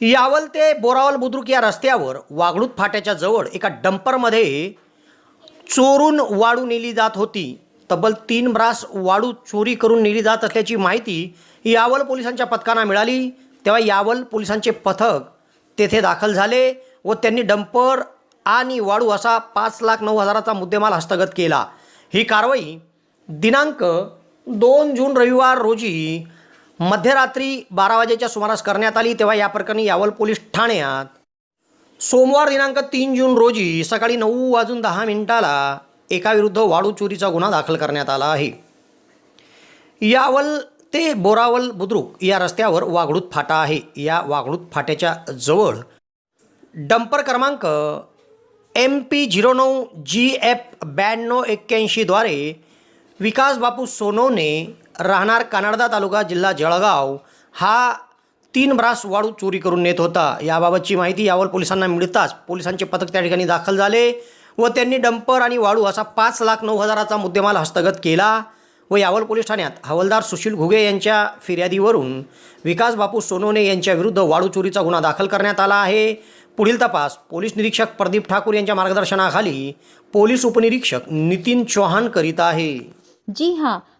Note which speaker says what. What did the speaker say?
Speaker 1: यावल ते बोरावल बुद्रुक या रस्त्यावर वागळूत फाट्याच्या जवळ एका डंपरमध्ये चोरून वाळू नेली जात होती. तब्बल तीन ब्रास वाळू चोरी करून नेली जात असल्याची माहिती यावल पोलिसांच्या पथकांना मिळाली. तेव्हा यावल पोलिसांचे पथक तेथे दाखल झाले व त्यांनी डंपर आणि वाळू असा पाच लाख नऊ हजाराचा मुद्देमाल हस्तगत केला. ही कारवाई दिनांक दोन जून रविवार रोजी मध्यरात्री बारा वाजेच्या सुमारास करण्यात आली तेव्हा या प्रकरणी यावल पोलीस ठाण्यात. सोमवार दिनांक तीन जून रोजी सकाळी नऊ वाजून दहा मिनिटाला एकाविरुद्ध वाळू चोरीचा गुन्हा दाखल करण्यात आला आहे. यावल ते बोरावल बुद्रुक या रस्त्यावर वाघळूत फाटा आहे. या वाघळूत फाट्याच्या जवळ डंपर क्रमांक एम पी झिरो नऊ जी एफ ब्याण्णव एक्क्याऐंशीद्वारे विकास बापू सोनवणे राहणार कानाडदा तालुका जिल्हा जळगाव हा तीन ब्रास वाळू चोरी करून नेत होता. याबाबतची माहिती यावल पोलिसांना मिळताच पोलिसांचे पथक त्या ठिकाणी दाखल झाले व त्यांनी डंपर आणि वाळू असा पाच लाख नऊ हजाराचा मुद्देमाल हस्तगत केला व यावल पोलीस ठाण्यात हवालदार सुशील घुगे यांच्या फिर्यादीवरून विकास बापू सोनोने यांच्याविरुद्ध वाळू चोरीचा गुन्हा दाखल करण्यात आला आहे. पुढील तपास पोलीस निरीक्षक प्रदीप ठाकूर यांच्या मार्गदर्शनाखाली पोलीस उपनिरीक्षक नितीन चौहान करीत आहे.
Speaker 2: जी हां